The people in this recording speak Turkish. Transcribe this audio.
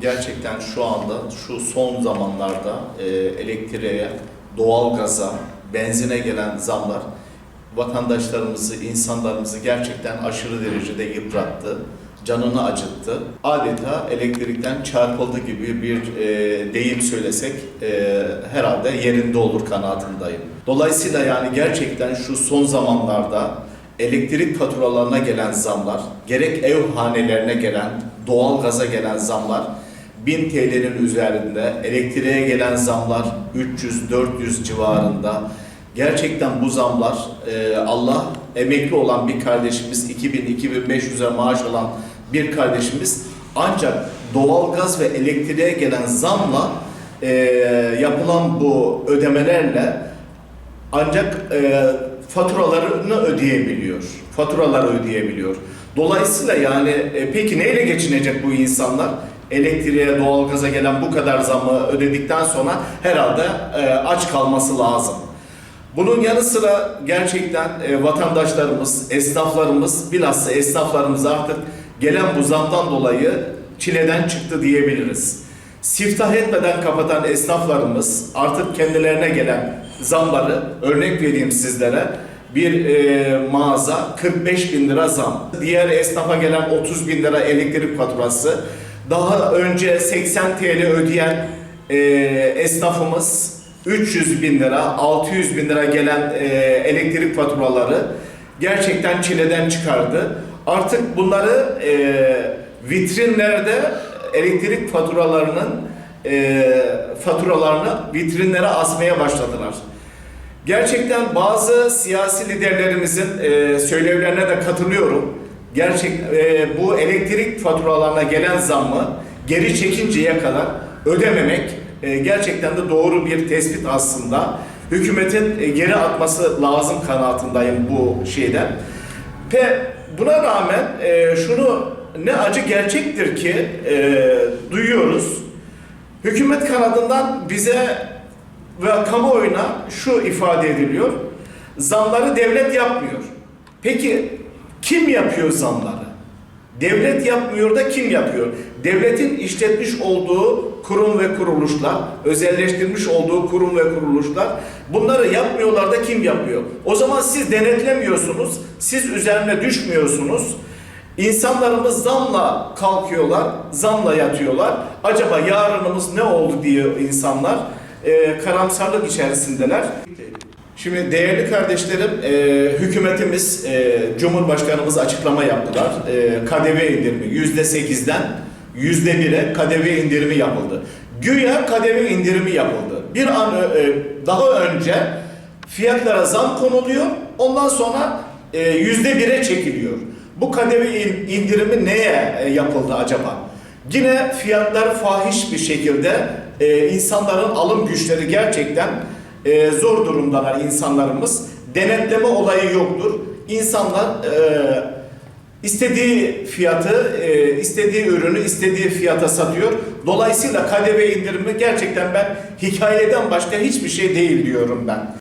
Gerçekten şu anda, şu son zamanlarda e, elektriğe, doğalgaza, benzine gelen zamlar vatandaşlarımızı, insanlarımızı gerçekten aşırı derecede yıprattı, canını acıttı. Adeta elektrikten çarpıldı gibi bir e, deyim söylesek e, herhalde yerinde olur kanaatindeyim. Dolayısıyla yani gerçekten şu son zamanlarda elektrik faturalarına gelen zamlar, gerek ev hanelerine gelen, doğalgaza gelen zamlar 1000 TL'nin üzerinde, elektriğe gelen zamlar 300-400 civarında. Gerçekten bu zamlar e, Allah emekli olan bir kardeşimiz 2000-2500'e maaş alan bir kardeşimiz ancak doğalgaz ve elektriğe gelen zamla e, yapılan bu ödemelerle ancak e, faturalarını ödeyebiliyor. Faturaları ödeyebiliyor. Dolayısıyla yani e, peki neyle geçinecek bu insanlar? Elektriğe, doğalgaza gelen bu kadar zamı ödedikten sonra herhalde e, aç kalması lazım. Bunun yanı sıra gerçekten e, vatandaşlarımız, esnaflarımız, bilhassa esnaflarımız artık gelen bu zamdan dolayı çileden çıktı diyebiliriz. Siftah etmeden kapatan esnaflarımız artık kendilerine gelen zamları örnek vereyim sizlere. Bir e, mağaza 45 bin lira zam. Diğer esnafa gelen 30 bin lira elektrik faturası. Daha önce 80 TL ödeyen e, esnafımız 300 bin lira, 600 bin lira gelen e, elektrik faturaları gerçekten çileden çıkardı. Artık bunları e, vitrinlerde elektrik faturalarının e, faturalarını vitrinlere asmaya başladılar. Gerçekten bazı siyasi liderlerimizin e, söylevlerine de katılıyorum. Gerçek e, bu elektrik faturalarına gelen zammı geri çekinceye kadar ödememek e, gerçekten de doğru bir tespit aslında. Hükümetin e, geri atması lazım kanaatindeyim bu şeyden. Ve buna rağmen e, şunu ne acı gerçektir ki e, duyuyoruz. Hükümet kanadından bize ve kamuoyuna şu ifade ediliyor. Zamları devlet yapmıyor. Peki kim yapıyor zamları? Devlet yapmıyor da kim yapıyor? Devletin işletmiş olduğu kurum ve kuruluşlar, özelleştirmiş olduğu kurum ve kuruluşlar bunları yapmıyorlar da kim yapıyor? O zaman siz denetlemiyorsunuz, siz üzerine düşmüyorsunuz. İnsanlarımız zamla kalkıyorlar, zamla yatıyorlar. Acaba yarınımız ne oldu diye insanlar e, karamsarlık içerisindeler. Şimdi değerli kardeşlerim, e, hükümetimiz, e, Cumhurbaşkanımız açıklama yaptılar. E, KDV indirimi yüzde sekizden yüzde bire KDV indirimi yapıldı. Güya KDV indirimi yapıldı. Bir an ö- e, daha önce fiyatlara zam konuluyor, ondan sonra e, yüzde bire çekiliyor. Bu KDV in- indirimi neye e, yapıldı acaba? Yine fiyatlar fahiş bir şekilde e, insanların alım güçleri gerçekten e, zor durumdalar insanlarımız. Denetleme olayı yoktur. İnsanlar e, istediği fiyatı, e, istediği ürünü istediği fiyata satıyor. Dolayısıyla KDV indirimi gerçekten ben hikayeden başka hiçbir şey değil diyorum ben.